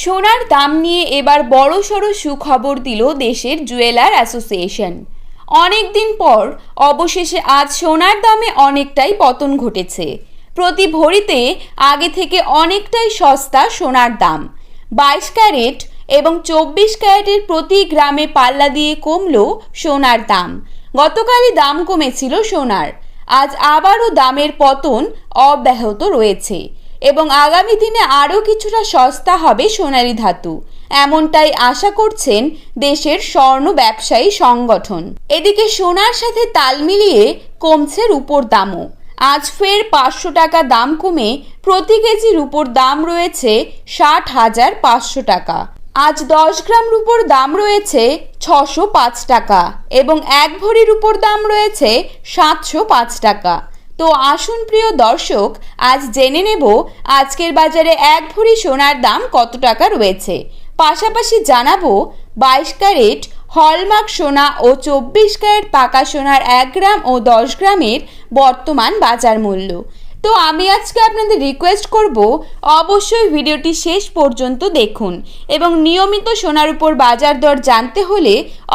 সোনার দাম নিয়ে এবার বড় সড়ো সুখবর দিল দেশের জুয়েলার অ্যাসোসিয়েশন। অনেক দিন পর অবশেষে আজ সোনার দামে অনেকটাই পতন ঘটেছে। প্রতি ভরিতে আগে থেকে অনেকটাই সস্তা সোনার দাম। বাইশ ক্যারেট এবং চব্বিশ ক্যারেটের প্রতি গ্রামে পাল্লা দিয়ে কমল সোনার দাম। গতকালই দাম কমেছিল সোনার। আজ আবারও দামের পতন অব্যাহত রয়েছে। এবং আগামী দিনে আরও কিছুটা সস্তা হবে সোনালী ধাতু। এমনটাই আশা করছেন দেশের স্বর্ণ ব্যবসায়ী সংগঠন। এদিকে সোনার সাথে তাল মিলিয়ে কমছে রূপোর দামও। আজ ফের পাঁচশো টাকা দাম কমে প্রতি কেজি উপর দাম রয়েছে ষাট হাজার পাঁচশো টাকা। আজ দশ গ্রাম রুপোর দাম রয়েছে ছশো পাঁচ টাকা এবং এক ভরি উপর দাম রয়েছে সাতশো পাঁচ টাকা। তো আসুন প্রিয় দর্শক, আজ জেনে নেব আজকের বাজারে এক ভরি সোনার দাম কত টাকা রয়েছে। পাশাপাশি জানাব বাইশ ক্যারেট হলমার্ক সোনা ও চব্বিশ ক্যারেট পাকা সোনার এক গ্রাম ও দশ গ্রামের বর্তমান বাজার মূল্য। তো আমি আজকে আপনাদের রিকোয়েস্ট করব, অবশ্যই ভিডিওটি শেষ পর্যন্ত দেখুন এবং নিয়মিত সোনার উপর বাজার দর জানতে হলে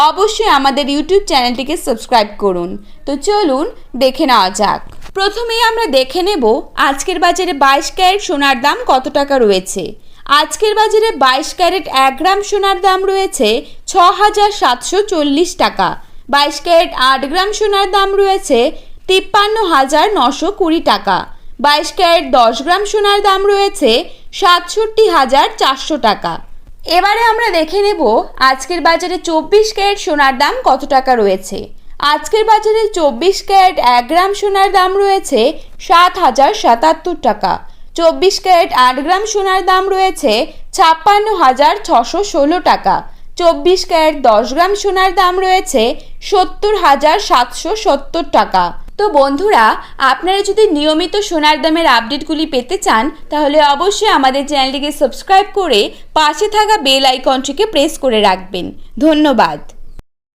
অবশ্যই আমাদের ইউটিউব চ্যানেলটিকে সাবস্ক্রাইব করুন। তো চলুন দেখে নেওয়া যাক। প্রথমেই আমরা দেখে নেব আজকের বাজারে বাইশ ক্যারেট সোনার দাম কত টাকা রয়েছে। আজকের বাজারে বাইশ ক্যারেট এক গ্রাম সোনার দাম রয়েছে ছ হাজার সাতশো চল্লিশ টাকা। বাইশ ক্যারেট আট গ্রাম সোনার দাম রয়েছে তিপ্পান্ন হাজার নশো কুড়ি টাকা। বাইশ ক্যারেট দশ গ্রাম সোনার দাম রয়েছে সাতষট্টি হাজার চারশো টাকা। এবারে আমরা দেখে নেব আজকের বাজারে চব্বিশ ক্যারেট সোনার দাম কত টাকা রয়েছে। আজকের বাজারে চব্বিশ ক্যারেট এক গ্রাম সোনার দাম রয়েছে সাত হাজার সাতাত্তর টাকা। চব্বিশ ক্যারেট আট গ্রাম সোনার দাম রয়েছে ছাপ্পান্ন হাজার ছশো ষোলো টাকা। চব্বিশ ক্যারেট দশ গ্রাম সোনার দাম রয়েছে সত্তর হাজার সাতশো সত্তর টাকা। তো বন্ধুরা, আপনারা যদি নিয়মিত সোনার দামের আপডেটগুলি পেতে চান, তাহলে অবশ্যই আমাদের চ্যানেলটিকে সাবস্ক্রাইব করে পাশে থাকা বেল আইকনটিকে প্রেস করে রাখবেন। ধন্যবাদ।